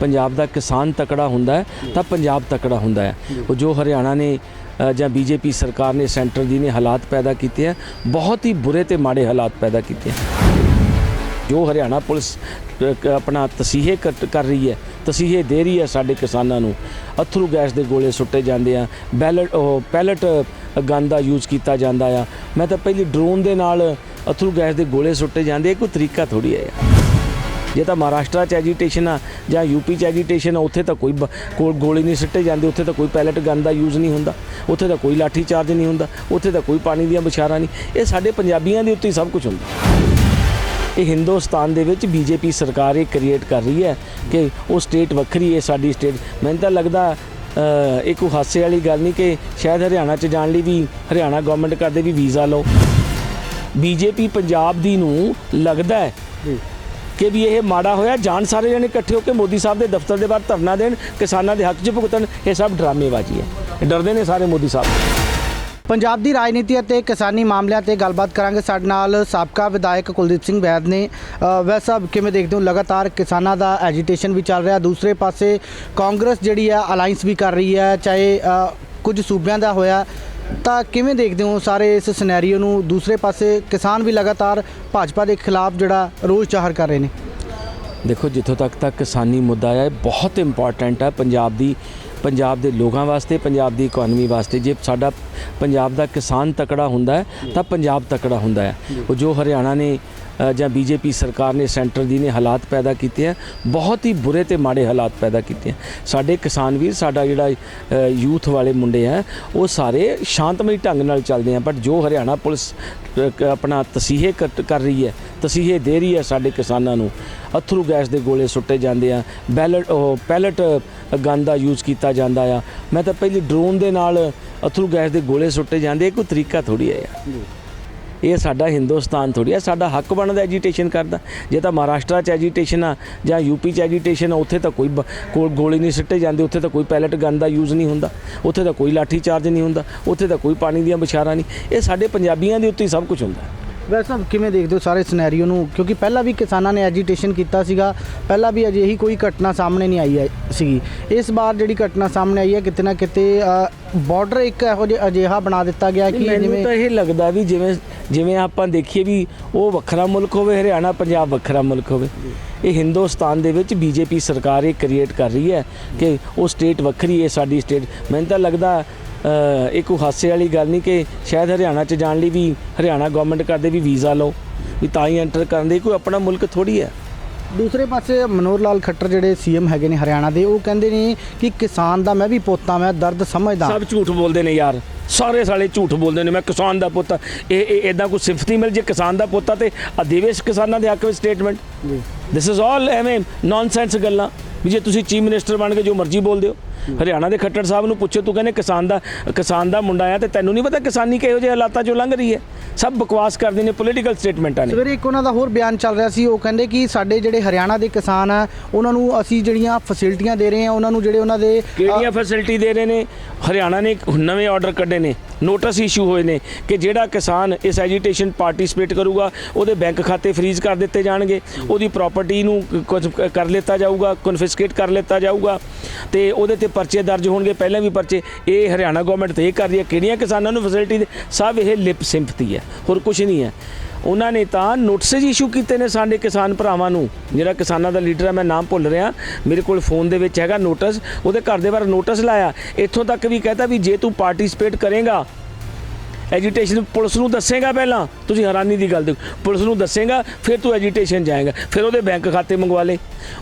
ਪੰਜਾਬ ਦਾ ਕਿਸਾਨ ਤਕੜਾ ਹੁੰਦਾ ਹੈ ਤਾਂ ਪੰਜਾਬ ਤਕੜਾ ਹੁੰਦਾ ਹੈ। ਉਹ ਜੋ ਹਰਿਆਣਾ ਨੇ ਅ, ਜਾਂ ਬੀਜੇਪੀ ਸਰਕਾਰ ਨੇ ਸੈਂਟਰ ਦੀ ਨੇ ਹਾਲਾਤ ਪੈਦਾ ਕੀਤੇ ਆ ਬਹੁਤ ਹੀ ਬੁਰੇ ਤੇ ਮਾੜੇ ਹਾਲਾਤ ਪੈਦਾ ਕੀਤੇ ਆ ਜੋ ਹਰਿਆਣਾ ਪੁਲਿਸ ਆਪਣਾ ਤਸੀਹੇ ਕੱਟ- ਕਰ ਰਹੀ ਹੈ ਤਸੀਹੇ ਦੇ ਰਹੀ ਹੈ ਸਾਡੇ ਕਿਸਾਨਾਂ ਨੂੰ। ਅਥਰੂ ਗੈਸ ਦੇ ਗੋਲੇ ਸੁੱਟੇ ਜਾਂਦੇ ਆ ਬੈਲਟ ਉਹ ਪੈਲਟ ਗਨ ਦਾ ਯੂਜ਼ ਕੀਤਾ ਜਾਂਦਾ ਆ। ਮੈਂ ਤਾਂ ਪਹਿਲੀ ਡਰੋਨ ਦੇ ਨਾਲ ਅਥਰੂ ਗੈਸ ਦੇ ਗੋਲੇ ਸੁੱਟੇ ਜਾਂਦੇ ਇਹ ਕੋਈ ਤਰੀਕਾ ਥੋੜੀ ਹੈ। ਯਾਰ ਜੇ ਤਾਂ ਮਹਾਰਾਸ਼ਟਰ ਚ ਐਜੀਟੇਸ਼ਨ ਆ ਜਾਂ ਯੂਪੀ ਚ ਐਜੀਟੇਸ਼ਨ ਆ ਉੱਥੇ ਤਾਂ ਕੋਈ ਬ- ਗੋਲੀ ਨਹੀਂ ਸਿੱਟੇ ਜਾਂਦੇ ਉੱਥੇ ਤਾਂ ਕੋਈ ਪੈਲਟ ਗਨ ਦਾ ਯੂਜ਼ ਨਹੀਂ ਹੁੰਦਾ ਉੱਥੇ ਤਾਂ ਕੋਈ ਲਾਠੀ ਚਾਰਜ ਨਹੀਂ ਹੁੰਦਾ ਉੱਥੇ ਤਾਂ ਕੋਈ ਪਾਣੀ ਦੀਆਂ ਬੁਛਾਰਾਂ ਨਹੀਂ। ਇਹ ਸਾਡੇ ਪੰਜਾਬੀਆਂ ਦੇ ਉੱਤੇ ਸਭ ਕੁਝ ਹੁੰਦਾ। ਇਹ ਹਿੰਦੁਸਤਾਨ ਦੇ ਵਿੱਚ ਬੀਜੇਪੀ ਸਰਕਾਰ ਇਹ ਕ੍ਰੀਏਟ ਕਰ ਰਹੀ ਹੈ ਕਿ ਉਹ ਸਟੇਟ ਵੱਖਰੀ ਹੈ ਸਾਡੀ ਸਟੇਟ ਮੈਨੂੰ ਤਾਂ ਲੱਗਦਾ ਅ, ਇਹ ਕੋਈ ਹਾਸੇ ਵਾਲੀ ਗੱਲ ਨਹੀਂ ਕਿ ਸ਼ਾਇਦ ਹਰਿਆਣਾ ਚ ਜਾਣ ਲਈ ਵੀ ਹਰਿਆਣਾ ਗਵਰਨਮੈਂਟ ਕਰਦੇ ਵੀ ਵੀਜ਼ਾ ਲਓ। ਬੀਜੇਪੀ ਪੰਜਾਬ ਦੀ ਨੂੰ ਲੱਗਦਾ ਹੈ ਕਿ ਵੀ ਇਹ ਮਾੜਾ ਹੋਇਆ। ਜਾਣ ਸਾਰੇ ਜਣੇ ਇਕੱਠੇ ਹੋ ਕੇ ਮੋਦੀ ਸਾਹਿਬ ਦੇ ਦਫ਼ਤਰ ਦੇ ਬਾਹਰ ਧਰਨਾ ਦੇਣ ਕਿਸਾਨਾਂ ਦੇ ਹੱਕ 'ਚ ਭੁਗਤਣ ਇਹ ਸਭ ਡਰਾਮੇਬਾਜ਼ੀ ਹੈ। ਡਰਦੇ ਨੇ ਸਾਰੇ ਮੋਦੀ ਸਾਹਿਬ। ਪੰਜਾਬ ਦੀ ਰਾਜਨੀਤੀ ਅਤੇ ਕਿਸਾਨੀ ਮਾਮਲਿਆਂ ਤੇ ਗੱਲਬਾਤ ਕਰਾਂਗੇ। ਸਾਡੇ ਨਾਲ ਸਾਬਕਾ ਵਿਧਾਇਕ ਕੁਲਦੀਪ ਸਿੰਘ ਵੈਦ ਨੇ। ਅ, ਸਾਹਿਬ ਕਿਵੇਂ ਦੇਖਦੇ ਹੋ? ਲਗਾਤਾਰ ਕਿਸਾਨਾਂ ਦਾ ਐਜੀਟੇਸ਼ਨ ਵੀ ਚੱਲ ਰਿਹਾ। ਦੂਸਰੇ ਪਾਸੇ ਕਾਂਗਰਸ ਜਿਹੜੀ ਆ ਅਲਾਈਅੰਸ ਵੀ ਕਰ ਰਹੀ ਹੈ। ਚਾਹੇ ਕੁਝ ਸੂਬਿਆਂ ਦਾ ਹੋਇਆ ਤਾਂ ਕਿਵੇਂ ਦੇਖਦੇ ਹੋ ਸਾਰੇ ਇਸ ਸਿਨੈਰੀਓ ਨੂੰ? ਦੂਸਰੇ ਪਾਸੇ ਕਿਸਾਨ ਵੀ ਲਗਾਤਾਰ ਭਾਜਪਾ ਦੇ ਖਿਲਾਫ ਜਿਹੜਾ ਰੋਸ ਜ਼ਾਹਰ ਕਰ ਰਹੇ ਨੇ। ਦੇਖੋ, ਜਿੱਥੋਂ ਤੱਕ ਤਾਂ ਕਿਸਾਨੀ ਮੁੱਦਾ ਹੈ ਇਹ ਬਹੁਤ ਇੰਪੋਰਟੈਂਟ ਹੈ ਪੰਜਾਬ ਦੀ, ਪੰਜਾਬ ਦੇ ਲੋਕਾਂ ਵਾਸਤੇ, ਪੰਜਾਬ ਦੀ ਇਕਨੋਮੀ ਵਾਸਤੇ। ਜੇ ਸਾਡਾ ਪੰਜਾਬ ਦਾ ਕਿਸਾਨ ਤਕੜਾ ਹੁੰਦਾ ਹੈ, ਤਾਂ ਪੰਜਾਬ ਤਕੜਾ ਹੁੰਦਾ ਹੈ। ਉਹ ਜੋ ਹਰਿਆਣਾ ਨੇ ਜਾਂ ਬੀਜੇਪੀ ਸਰਕਾਰ ਨੇ, ਸੈਂਟਰ ਦੀ ਨੇ ਹਾਲਾਤ ਪੈਦਾ ਕੀਤੇ ਆ। ਬਹੁਤ ਹੀ ਬੁਰੇ ਤੇ ਮਾੜੇ ਹਾਲਾਤ ਪੈਦਾ ਕੀਤੇ ਆ। ਸਾਡੇ ਕਿਸਾਨ ਵੀਰ, ਸਾਡਾ ਜਿਹੜਾ ਯੂਥ ਵਾਲੇ ਮੁੰਡੇ ਆ, ਉਹ ਸਾਰੇ ਸ਼ਾਂਤਮਈ ਢੰਗ ਨਾਲ ਚੱਲਦੇ ਆ। ਬਟ ਜੋ ਹਰਿਆਣਾ ਪੁਲਿਸ ਆਪਣਾ ਤਸੀਹੇ ਕੱਟ- ਕਰ ਰਹੀ ਹੈ, ਤਸੀਹੇ ਦੇ ਰਹੀ ਹੈ ਸਾਡੇ ਕਿਸਾਨਾਂ ਨੂੰ, ਅਥਰੂ ਗੈਸ ਦੇ ਗੋਲੇ ਸੁੱਟੇ ਜਾਂਦੇ ਆ। ਬੈਲਟ, ਉਹ ਪੈਲਟ ਗਨ ਦਾ ਯੂਜ਼ ਕੀਤਾ ਜਾਂਦਾ ਆ। ਮੈਂ ਤਾਂ ਪਹਿਲੀ ਡਰੋਨ ਦੇ ਨਾਲ ਅਥਰੂ ਗੈਸ ਦੇ ਗੋਲੇ ਸੁੱਟੇ ਜਾਂਦੇ ਇਹ ਕੋਈ ਤਰੀਕਾ ਥੋੜੀ ਹੈ ਯਾਰ। ਇਹ ਸਾਡਾ ਹਿੰਦੁਸਤਾਨ ਥੋੜੀ ਹੈ ਸਾਡਾ ਹੱਕ ਬਣਦਾ ਐਜੀਟੇਸ਼ਨ ਕਰਦਾ ਜੇ ਤਾਂ ਮਹਾਰਾਸ਼ਟਰ ਚ ਐਜੀਟੇਸ਼ਨ ਆ ਜਾਂ ਯੂਪੀ ਚ ਐਜੀਟੇਸ਼ਨ ਆ ਉੱਥੇ ਤਾਂ ਕੋਈ ਗੋਲੀ ਨਹੀਂ ਸਿੱਟੇ ਜਾਂਦੇ ਉੱਥੇ ਤਾਂ ਕੋਈ ਪੈਲਟ ਗਨ ਦਾ ਯੂਜ਼ ਨਹੀਂ ਹੁੰਦਾ। ਉੱਥੇ ਤਾਂ ਕੋਈ ਲਾਠੀ ਚਾਰਜ ਨਹੀਂ ਹੁੰਦਾ ਉੱਥੇ ਤਾਂ ਕੋਈ ਪਾਣੀ ਦੀਆਂ ਬੁਛਾਰਾਂ ਨਹੀਂ। ਇਹ ਸਾਡੇ ਪੰਜਾਬੀਆਂ ਦੇ ਉੱਤੇ ਹੀ ਸਭ ਕੁਝ ਹੁੰਦਾ। ਵੈਸੇ ਸਾਹਿਬ ਕਿਵੇਂ ਦੇਖਦੇ ਹੋ ਸਾਰੇ ਸਿਨੈਰੀਓ ਨੂੰ? ਕਿਉਂਕਿ ਪਹਿਲਾਂ ਵੀ ਕਿਸਾਨਾਂ ਨੇ ਐਜੀਟੇਸ਼ਨ ਕੀਤਾ ਸੀਗਾ ਪਹਿਲਾਂ ਵੀ ਅਜਿਹੀ ਕੋਈ ਘਟਨਾ ਸਾਹਮਣੇ ਨਹੀਂ ਆਈ ਹੈ ਸੀਗੀ। ਇਸ ਵਾਰ ਜਿਹੜੀ ਘਟਨਾ ਸਾਹਮਣੇ ਆਈ ਹੈ ਕਿਤੇ ਨਾ ਕਿਤੇ ਬਾਰਡਰ ਇੱਕ ਇਹੋ ਜਿਹਾ ਅਜਿਹਾ ਬਣਾ ਦਿੱਤਾ ਗਿਆ ਕਿ ਮੈਨੂੰ ਜਿਵੇਂ ਤਾਂ ਇਹ ਲੱਗਦਾ ਵੀ ਜਿਵੇਂ ਜਿਵੇਂ ਆਪਾਂ ਦੇਖੀਏ ਵੀ ਉਹ ਵੱਖਰਾ ਮੁਲਕ ਹੋਵੇ ਹਰਿਆਣਾ ਪੰਜਾਬ ਵੱਖਰਾ ਮੁਲਕ ਹੋਵੇ ਇਹ ਹਿੰਦੁਸਤਾਨ ਦੇ ਵਿੱਚ ਬੀਜੇਪੀ ਸਰਕਾਰ ਇਹ ਕ੍ਰੀਏਟ ਕਰ ਰਹੀ ਹੈ ਕਿ ਉਹ ਸਟੇਟ ਵੱਖਰੀ ਹੈ ਸਾਡੀ ਸਟੇਟ ਮੈਨੂੰ ਤਾਂ ਲੱਗਦਾ ਅ, ਇਹ ਕੋਈ ਹਾਸੇ ਵਾਲੀ ਗੱਲ ਨਹੀਂ ਕਿ ਸ਼ਾਇਦ ਹਰਿਆਣਾ ਚ ਜਾਣ ਲਈ ਵੀ ਹਰਿਆਣਾ ਗਵਰਨਮੈਂਟ ਕਰਦੇ ਵੀ ਵੀਜ਼ਾ ਲਓ ਵੀ ਤਾਂ ਹੀ ਐਂਟਰ ਕਰਨ ਦੇ ਕੋਈ ਆਪਣਾ ਮੁਲਕ ਥੋੜੀ ਹੈ। ਦੂਸਰੇ ਪਾਸੇ ਮਨੋਹਰ ਲਾਲ ਖੱਟਰ ਜਿਹੜੇ ਸੀਐਮ ਹੈਗੇ ਨੇ ਹਰਿਆਣਾ ਦੇ ਉਹ ਕਹਿੰਦੇ ਨੇ ਕਿ ਕਿਸਾਨ ਦਾ ਮੈਂ ਵੀ ਪੋਤਾ ਮੈਂ ਦਰਦ ਸਮਝਦਾ। ਸਭ ਝੂਠ ਬੋਲਦੇ ਨੇ ਯਾਰ। ਸਾਰੇ ਸਾਲੇ ਝੂਠ ਬੋਲਦੇ ਨੇ ਮੈਂ ਕਿਸਾਨ ਦਾ ਪੁੱਤ। ਇਹ ਇਹ ਇਦਾਂ ਕੋਈ ਸਿਫਤੀ ਮਿਲ ਜੇ ਕਿਸਾਨ ਦਾ ਪੁੱਤ ਤੇ ਆ ਦੇਵੇਸ਼ ਕਿਸਾਨਾਂ ਦੇ ਹੱਕ ਵਿੱਚ ਸਟੇਟਮੈਂਟ ਜੀ। ਦਿਸ ਇਜ਼ ਆਲ ਐਵੇਂ ਨੌਨਸੈਂਸ ਗੱਲਾਂ। ਵੀ ਜੇ ਤੁਸੀਂ ਚੀਫ ਮਿਨਿਸਟਰ ਬਣ ਕੇ ਜੋ ਮਰਜ਼ੀ ਬੋਲਦੇ ਹੋ। ਹਰਿਆਣਾ ਦੇ ਖੱਟੜ ਸਾਹਿਬ ਨੂੰ ਪੁੱਛੋ ਤੂੰ ਕਹਿੰਦੇ ਕਿਸਾਨ ਦਾ ਕਿਸਾਨ ਦਾ ਮੁੰਡਾ ਆ ਤੇ ਤੈਨੂੰ ਨਹੀਂ ਪਤਾ ਕਿਸਾਨੀ ਕਿਹੋ ਜਿਹੇ ਹਾਲਾਤਾਂ ਚੋਂ ਲੰਘ ਰਹੀ ਹੈ? ਸਭ ਬਕਵਾਸ ਕਰਦੇ ਨੇ ਪੋਲੀਟੀਕਲ ਸਟੇਟਮੈਂਟਾਂ ਨੇ। ਸਵੇਰੇ ਇੱਕ ਉਹਨਾਂ ਦਾ ਹੋਰ ਬਿਆਨ ਚੱਲ ਰਿਹਾ ਸੀ ਉਹ ਕਹਿੰਦੇ ਕਿ ਸਾਡੇ ਜਿਹੜੇ ਹਰਿਆਣਾ ਦੇ ਕਿਸਾਨ ਆ ਉਹਨਾਂ ਨੂੰ ਅਸੀਂ ਜਿਹੜੀਆਂ ਫੈਸਿਲਿਟੀਆਂ ਦੇ ਰਹੇ ਹਾਂ ਉਹਨਾਂ ਨੂੰ ਜਿਹੜੇ ਉਹਨਾਂ ਦੇ ਕਿਹੜੀਆਂ ਫੈਸਿਲਿਟੀ ਦੇ ਰਹੇ ਨੇ? ਹਰਿਆਣਾ ਨੇ ਨਵੇਂ ਆਰਡਰ ਕੱਢੇ ਨੇ। ਨੋਟਿਸ ਇਸ਼ੂ ਹੋਏ ਨੇ ਕਿ ਜਿਹੜਾ ਕਿਸਾਨ ਇਸ ਐਜੀਟੇਸ਼ਨ ਪਾਰਟਿਸਿਪੇਟ ਕਰੂਗਾ ਉਹਦੇ ਬੈਂਕ ਖਾਤੇ ਫ੍ਰੀਜ਼ ਕਰ ਦਿੱਤੇ ਜਾਣਗੇ। ਉਹਦੀ ਪ੍ਰਾਪਰਟੀ ਨੂੰ ਕੁਝ ਕਰ ਲਿੱਤਾ ਜਾਊਗਾ ਕਨਫਿਸਕੇਟ ਕਰ ਲਿੱਤਾ ਜਾਊਗਾ। ਤੇ ਉਹਦੇ ਤੇ ਪਰਚੇ ਦਰਜ ਹੋਣਗੇ, ਪਹਿਲਾਂ ਵੀ ਪਰਚੇ। ਇਹ ਹਰਿਆਣਾ ਗਵਰਨਮੈਂਟ ਤੇ ਇਹ ਕਰ ਰਹੀ ਹੈ। ਕਿਹੜੀਆਂ ਕਿਸਾਨਾਂ ਨੂੰ ਫੈਸਿਲਿਟੀ ਦੇ ਸਭ ਇਹ ਲਿਪ ਸਿੰਪਤੀ ਹੈ। ਹੋਰ ਕੁਝ ਨਹੀਂ ਹੈ। ਉਹਨਾਂ ਨੇ ਤਾਂ ਨੋਟਿਸਸ ਇਸ਼ੂ ਕੀਤੇ ਨੇ ਸਾਡੇ ਕਿਸਾਨ ਭਰਾਵਾਂ ਨੂੰ। ਜਿਹੜਾ ਕਿਸਾਨਾਂ ਦਾ ਲੀਡਰ ਹੈ ਮੈਂ ਨਾਮ ਭੁੱਲ ਰਿਹਾ। ਮੇਰੇ ਕੋਲ ਫੋਨ ਦੇ ਵਿੱਚ ਹੈਗਾ ਨੋਟਿਸ ਉਹਦੇ ਘਰ ਦੇ ਬਾਹਰ ਨੋਟਿਸ ਲਾਇਆ। ਇੱਥੋਂ ਤੱਕ ਵੀ ਕਹਤਾ ਵੀ ਜੇ ਤੂੰ ਪਾਰਟਿਸਿਪੇਟ ਕਰੇਗਾ ਐਜੀਟੇਸ਼ਨ ਪੁਲਿਸ ਨੂੰ ਦੱਸੇਗਾ ਪਹਿਲਾਂ? ਤੁਸੀਂ ਹੈਰਾਨੀ ਦੀ ਗੱਲ ਦੇਖੋ। ਪੁਲਿਸ ਨੂੰ ਦੱਸੇਗਾ ਫਿਰ ਤੂੰ ਐਜੀਟੇਸ਼ਨ ਜਾਏਗਾ। ਫਿਰ ਉਹਦੇ ਬੈਂਕ ਖਾਤੇ ਮੰਗਵਾ ਲੇ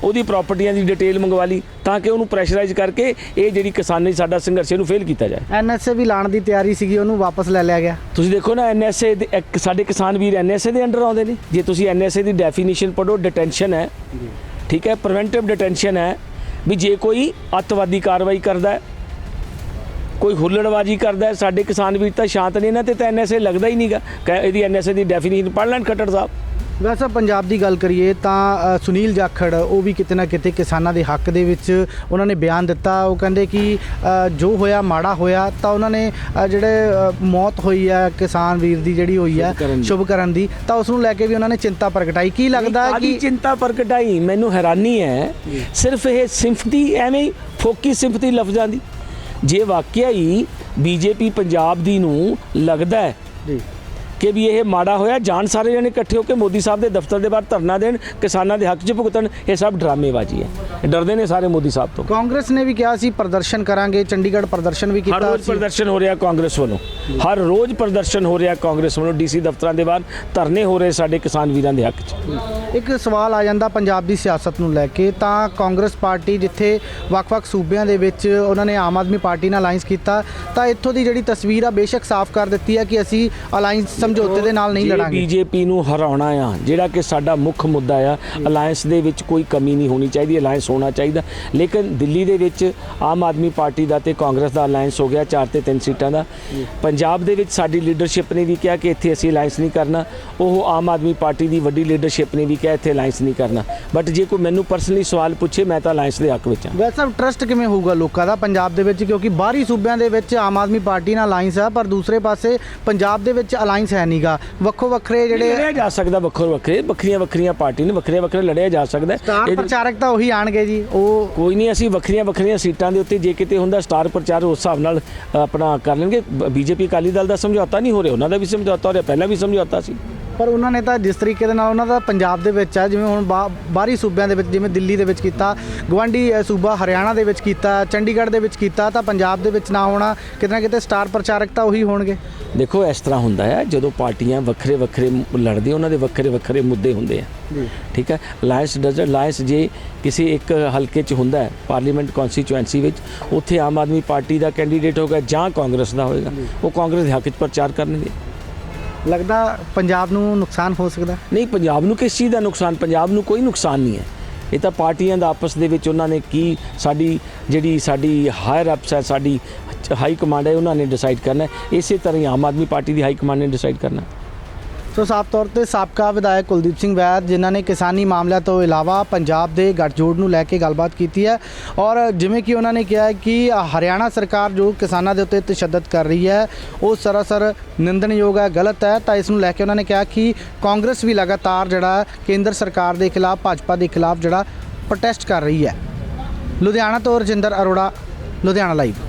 ਉਹਦੀ ਪ੍ਰਾਪਰਟੀਆਂ ਦੀ ਡਿਟੇਲ ਮੰਗਵਾ ਲਈ ਤਾਂ ਕਿ ਉਹਨੂੰ ਪ੍ਰੈਸ਼ਰਾਈਜ਼ ਕਰਕੇ ਇਹ ਜਿਹੜੀ ਕਿਸਾਨੀ ਸਾਡਾ ਸੰਘਰਸ਼ ਇਹਨੂੰ ਫੇਲ ਕੀਤਾ ਜਾਏ। ਐਨਐਸਏ ਵੀ ਲਾਣ ਦੀ ਤਿਆਰੀ ਸੀਗੀ ਉਹਨੂੰ ਵਾਪਸ ਲੈ ਲਿਆ ਗਿਆ। ਤੁਸੀਂ ਦੇਖੋ ਨਾ ਐਨਐਸਏ ਦੇ ਇੱਕ ਸਾਡੇ ਕਿਸਾਨ ਵੀਰ ਐਨਐਸਏ ਦੇ ਅੰਡਰ ਆਉਂਦੇ ਨੇ। ਜੇ ਤੁਸੀਂ ਐਨਐਸਏ ਦੀ ਡੈਫੀਨੇਸ਼ਨ ਪੜੋ ਡਿਟੈਂਸ਼ਨ ਹੈ। ਠੀਕ ਹੈ ਪ੍ਰੀਵੈਂਟਿਵ ਡਿਟੈਂਸ਼ਨ ਹੈ। ਵੀ ਜੇ ਕੋਈ ਅੱਤਵਾਦੀ ਕਾਰਵਾਈ ਕਰਦਾ ਹੈ ਕੋਈ ਹੁੱਲੜਬਾਜੀ ਕਰਦਾ ਹੈ ਸਾਡੇ ਕਿਸਾਨ ਵੀਰ ਤਾਂ ਸ਼ਾਂਤ ਨੇ ਇਹਨਾਂ ਤੇ ਤਾਂ ਐਨਐਸਏ ਲੱਗਦਾ ਹੀ ਨਹੀਂਗਾ ਇਹਦੀ ਐਨਐਸਏ ਦੀ ਡੈਫੀਨੇਸ਼ਨ ਪੜ੍ਹ ਲੈਣ ਖੱਟੜ ਸਾਹਿਬ। ਵੈਸੇ ਪੰਜਾਬ ਦੀ ਗੱਲ ਕਰੀਏ ਤਾਂ ਅ, ਸੁਨੀਲ ਜਾਖੜ ਉਹ ਵੀ ਕਿਤੇ ਨਾ ਕਿਤੇ ਕਿਸਾਨਾਂ ਦੇ ਹੱਕ ਦੇ ਵਿੱਚ ਉਹਨਾਂ ਨੇ ਬਿਆਨ ਦਿੱਤਾ। ਉਹ ਕਹਿੰਦੇ ਕਿ ਅ, ਜੋ ਹੋਇਆ ਮਾੜਾ ਹੋਇਆ ਤਾਂ ਉਹਨਾਂ ਨੇ ਅ, ਜਿਹੜੇ ਅ, ਮੌਤ ਹੋਈ ਹੈ ਕਿਸਾਨ ਵੀਰ ਦੀ ਜਿਹੜੀ ਹੋਈ ਹੈ ਸ਼ੁਭਕਰਨ ਦੀ। ਸ਼ੁਭਕਰਨ ਦੀ ਤਾਂ ਉਸ ਨੂੰ ਲੈ ਕੇ ਵੀ ਉਹਨਾਂ ਨੇ ਚਿੰਤਾ ਪ੍ਰਗਟਾਈ। ਕੀ ਲੱਗਦਾ ਹੈ ਕਾਹਦੀ ਕਿ ਚਿੰਤਾ ਪ੍ਰਗਟਾਈ? ਮੈਨੂੰ ਹੈਰਾਨੀ ਹੈ ਸਿਰਫ ਇਹ ਸਿੰਫਤੀ ਐਵੇਂ ਹੀ ਫੋਕੀ ਸਿੰਫਤੀ ਲਫ਼ਜ਼ਾਂ ਦੀ। ਜੇ ਵਾਕਿਆ ਹੀ ਬੀਜੇਪੀ ਪੰਜਾਬ ਦੀ ਨੂੰ ਲੱਗਦਾ ਹੈ ਜੀ। ਕਿ ਵੀ ਇਹ ਮਾੜਾ ਹੋਇਆ। ਜਾਣ ਸਾਰੇ ਜਣੇ ਇਕੱਠੇ ਹੋ ਕੇ ਮੋਦੀ ਸਾਹਿਬ ਦੇ ਦਫ਼ਤਰ ਦੇ ਬਾਹਰ ਧਰਨਾ ਦੇਣ ਕਿਸਾਨਾਂ ਦੇ ਹੱਕ 'ਚ ਭੁਗਤਣ ਇਹ ਸਭ ਡਰਾਮੇਬਾਜ਼ੀ ਹੈ। ਡਰਦੇ ਨੇ ਸਾਰੇ ਮੋਦੀ ਸਾਹਿਬ ਤੋਂ। ਕਾਂਗਰਸ ਨੇ ਵੀ ਕਿਹਾ ਸੀ ਪ੍ਰਦਰਸ਼ਨ ਕਰਾਂਗੇ ਚੰਡੀਗੜ੍ਹ ਪ੍ਰਦਰਸ਼ਨ ਵੀ ਹਰ ਕੀਤਾ ਰੋਜ਼ ਸੀ। ਪ੍ਰਦਰਸ਼ਨ ਹੋ ਰਿਹਾ ਕਾਂਗਰਸ ਵੱਲੋਂ। ਹਰ ਰੋਜ਼ ਪ੍ਰਦਰਸ਼ਨ ਹੋ ਰਿਹਾ ਕਾਂਗਰਸ ਵੱਲੋਂ ਡੀਸੀ ਦਫ਼ਤਰਾਂ ਦੇ ਬਾਹਰ। ਧਰਨੇ ਹੋ ਰਹੇ ਸਾਡੇ ਕਿਸਾਨ ਵੀਰਾਂ ਦੇ ਹੱਕ 'ਚ। ਇੱਕ ਸਵਾਲ ਆ ਜਾਂਦਾ ਪੰਜਾਬ ਦੀ ਸਿਆਸਤ ਨੂੰ ਲੈ ਕੇ। ਤਾਂ ਕਾਂਗਰਸ ਪਾਰਟੀ ਜਿੱਥੇ ਵੱਖ-ਵੱਖ ਸੂਬਿਆਂ ਦੇ ਵਿੱਚ ਉਹਨਾਂ ਨੇ ਆਮ ਆਦਮੀ ਪਾਰਟੀ ਨਾਲ ਅਲਾਈਅੰਸ ਕੀਤਾ ਤਾਂ ਇੱਥੋਂ ਦੀ ਜਿਹੜੀ ਤਸਵੀਰ ਆ ਬੇਸ਼ੱਕ ਸਾਫ਼ ਕਰ ਦਿੱਤੀ ਹੈ ਕਿ ਅਸੀਂ ਅਲਾਈਅੰਸ ਸਮਝੌਤੇ ਦੇ ਨਾਲ ਨਹੀਂ ਲੜਾਂਗੇ। ਬੀਜੇਪੀ ਨੂੰ ਹਰਾਉਣਾ ਆ ਜਿਹੜਾ ਕਿ ਸਾਡਾ ਮੁੱਖ ਮੁੱਦਾ ਆ ਅਲਾਈਅੰਸ ਦੇ ਵਿੱਚ ਕੋਈ ਕਮੀ ਨਹੀਂ ਹੋਣੀ ਚਾਹੀਦੀ ਅਲਾਈਅੰਸ ਹੋਣਾ ਚਾਹੀਦਾ। ਲੇਕਿਨ ਦਿੱਲੀ ਦੇ ਵਿੱਚ ਆਮ ਆਦਮੀ ਪਾਰਟੀ ਦਾ ਤੇ ਕਾਂਗਰਸ ਦਾ ਅਲਾਈਅੰਸ ਹੋ ਗਿਆ 4 ਤੇ 3 ਸੀਟਾਂ ਦਾ। ਪੰਜਾਬ ਦੇ ਵਿੱਚ ਸਾਡੀ ਲੀਡਰਸ਼ਿਪ ਨੇ ਵੀ ਕਿਹਾ ਕਿ ਇੱਥੇ ਅਸੀਂ ਅਲਾਈਅੰਸ ਨਹੀਂ ਕਰਨਾ। ਉਹ ਆਮ ਆਦਮੀ ਪਾਰਟੀ ਦੀ ਵੱਡੀ ਲੀਡਰਸ਼ਿਪ ਨੇ ਵੀ ਕਿਹਾ ਇੱਥੇ ਅਲਾਈਅੰਸ ਨਹੀਂ ਕਰਨਾ। ਬਟ ਜੇ ਕੋਈ ਮੈਨੂੰ ਪਰਸਨਲੀ ਸਵਾਲ ਪੁੱਛੇ ਮੈਂ ਤਾਂ ਅਲਾਈਅੰਸ ਦੇ ਹੱਕ ਵਿੱਚ ਹਾਂ। ਵੈਸੇ ਟਰਸਟ ਕਿਵੇਂ ਹੋਊਗਾ ਲੋਕਾਂ ਦਾ ਪੰਜਾਬ ਦੇ ਵਿੱਚ? ਕਿਉਂਕਿ ਬਾਹਰੀ ਸੂਬਿਆਂ ਦੇ ਵਿੱਚ ਆਮ ਆਦਮੀ ਪਾਰਟੀ ਨਾਲ ਅਲਾਈਅੰਸ ਹੈ ਪਰ ਦੂਸਰੇ ਪਾਸੇ ਪੰਜਾਬ ਦੇ ਵਿੱਚ ਅਲਾਈਅੰਸ ਹੈ ਨਹੀਂਗਾ ਵੱਖੋ ਵੱਖਰੇ ਲੜਿਆ ਜਿਹੜੇ ਜਾ ਸਕਦਾ ਵੱਖੋ ਵੱਖਰੇ। ਵੱਖਰੀਆਂ ਵੱਖਰੀਆਂ ਪਾਰਟੀ ਨੇ ਵੱਖਰੇ ਵੱਖਰੇ ਲੜਿਆ ਜਾ ਸਕਦਾ। ਸਟਾਰ ਇਹਦੇ- ਪ੍ਰਚਾਰਕ ਤਾਂ ਉਹੀ ਆਣਗੇ ਜੀ ਉਹ ਕੋਈ ਨਹੀਂ ਅਸੀਂ ਵੱਖਰੀਆਂ ਵੱਖਰੀਆਂ ਸੀਟਾਂ ਦੇ ਉੱਤੇ ਜੇ ਕਿਤੇ ਹੁੰਦਾ ਸਟਾਰ ਪ੍ਰਚਾਰ ਉਸ ਹਿਸਾਬ ਨਾਲ ਅ, ਆਪਣਾ ਕਰ ਲੈਣਗੇ। ਬੀਜੇਪੀ ਅਕਾਲੀ ਦਲ ਦਾ ਸਮਝੌਤਾ ਨਹੀਂ ਹੋ ਰਿਹਾ ਉਹਨਾਂ ਦਾ ਵੀ ਸਮਝੌਤਾ ਹੋ ਰਿਹਾ ਪਹਿਲਾਂ ਵੀ ਸਮਝੌਤਾ ਸੀ। ਪਰ ਉਹਨਾਂ ਨੇ ਤਾਂ ਜਿਸ ਤਰੀਕੇ ਦੇ ਨਾਲ ਉਹਨਾਂ ਦਾ ਪੰਜਾਬ ਦੇ ਵਿੱਚ ਹੈ ਜਿਵੇਂ ਹੁਣ ਬਾਹਰੀ ਸੂਬਿਆਂ ਦੇ ਵਿੱਚ ਜਿਵੇਂ ਦਿੱਲੀ ਦੇ ਵਿੱਚ ਕੀਤਾ ਗਵਾਂਡੀ ਸੂਬਾ ਹਰਿਆਣਾ ਦੇ ਵਿੱਚ ਕੀਤਾ ਚੰਡੀਗੜ੍ਹ ਦੇ ਵਿੱਚ ਕੀਤਾ ਤਾਂ ਪੰਜਾਬ ਦੇ ਵਿੱਚ ਨਾ ਹੋਣਾ ਕਿਤੇ ਨਾ ਕਿਤੇ ਸਟਾਰ ਪ੍ਰਚਾਰਕ ਤਾਂ ਉਹੀ ਹੋਣਗੇ। ਦੇਖੋ ਇਸ ਤਰ੍ਹਾਂ ਹੁੰਦਾ ਹੈ ਜਦੋਂ ਪਾਰਟੀਆਂ ਵੱਖਰੇ ਵੱਖਰੇ ਲੜਦੇ ਉਹਨਾਂ ਦੇ ਵੱਖਰੇ ਵੱਖਰੇ ਮੁੱਦੇ ਹੁੰਦੇ ਆ। ਠੀਕ ਹੈ ਅਲਾਇੰਸ ਡਜ਼ ਅਲਾਇੰਸ ਜੇ ਕਿਸੇ ਇੱਕ ਹਲਕੇ 'ਚ ਹੁੰਦਾ ਹੈ ਪਾਰਲੀਮੈਂਟ ਕਨਸਟੀਚੁਐਂਸੀ ਵਿੱਚ ਉੱਥੇ ਆਮ ਆਦਮੀ ਪਾਰਟੀ ਦਾ ਕੈਂਡੀਡੇਟ ਹੋਗਾ ਜਾਂ ਕਾਂਗਰਸ ਦਾ ਹੋਏਗਾ ਉਹ ਕਾਂਗਰਸ ਦੇ ਹੱਕ 'ਚ ਪ੍ਰਚਾਰ ਕਰਨਗੇ। ਲੱਗਦਾ ਪੰਜਾਬ ਨੂੰ ਨੁਕਸਾਨ ਹੋ ਸਕਦਾ? ਨਹੀਂ, ਪੰਜਾਬ ਨੂੰ ਕਿਸ ਚੀਜ਼ ਦਾ ਨੁਕਸਾਨ? ਪੰਜਾਬ ਨੂੰ ਕੋਈ ਨੁਕਸਾਨ ਨਹੀਂ ਹੈ। ਇਹ ਤਾਂ ਪਾਰਟੀਆਂ ਦਾ ਆਪਸ ਦੇ ਵਿੱਚ ਉਹਨਾਂ ਨੇ ਕੀ ਸਾਡੀ ਜਿਹੜੀ ਸਾਡੀ ਹਾਇਰ ਅਪਸ ਹੈ, ਸਾਡੀ ਹਾਈ ਕਮਾਂਡ ਹੈ, ਉਹਨਾਂ ਨੇ ਡਿਸਾਈਡ ਕਰਨਾ ਇਸੇ ਤਰ੍ਹਾਂ ਹੀ ਆਮ ਆਦਮੀ ਪਾਰਟੀ ਦੀ ਹਾਈ ਕਮਾਂਡ ਨੇ ਡਿਸਾਈਡ ਕਰਨਾ ਸੋ ਸਾਫ਼ ਤੌਰ ਤੇ ਸਾਬਕਾ ਵਿਧਾਇਕ ਕੁਲਦੀਪ ਸਿੰਘ ਵੈਦ, ਜਿਨ੍ਹਾਂ ਨੇ ਕਿਸਾਨੀ ਮਾਮਲਿਆਂ ਤੋਂ ਇਲਾਵਾ ਪੰਜਾਬ ਦੇ ਗੱਠਜੋੜ ਨੂੰ ਲੈ ਕੇ ਗੱਲਬਾਤ ਕੀਤੀ ਹੈ ਔਰ ਜਿਵੇਂ ਕਿ ਉਹਨਾਂ ਨੇ ਕਿਹਾ ਕਿ ਹਰਿਆਣਾ ਸਰਕਾਰ ਜੋ ਕਿਸਾਨਾਂ ਦੇ ਉੱਤੇ ਤਸ਼ੱਦਦ ਕਰ ਰਹੀ ਹੈ, ਉਹ ਸਰਾਸਰ ਨਿੰਦਣਯੋਗ ਹੈ, ਗਲਤ ਹੈ। ਤਾਂ ਇਸ ਨੂੰ ਲੈ ਕੇ ਉਹਨਾਂ ਨੇ ਕਿਹਾ ਕਿ ਕਾਂਗਰਸ ਵੀ ਲਗਾਤਾਰ ਜਿਹੜਾ ਕੇਂਦਰ ਸਰਕਾਰ ਦੇ ਖਿਲਾਫ, ਭਾਜਪਾ ਦੇ ਖਿਲਾਫ ਜਿਹੜਾ ਪ੍ਰੋਟੈਸਟ ਕਰ ਰਹੀ ਹੈ। ਲੁਧਿਆਣਾ ਤੋਂ ਰਜਿੰਦਰ ਅਰੋੜਾ, ਲੁਧਿਆਣਾ ਲਾਈਵ।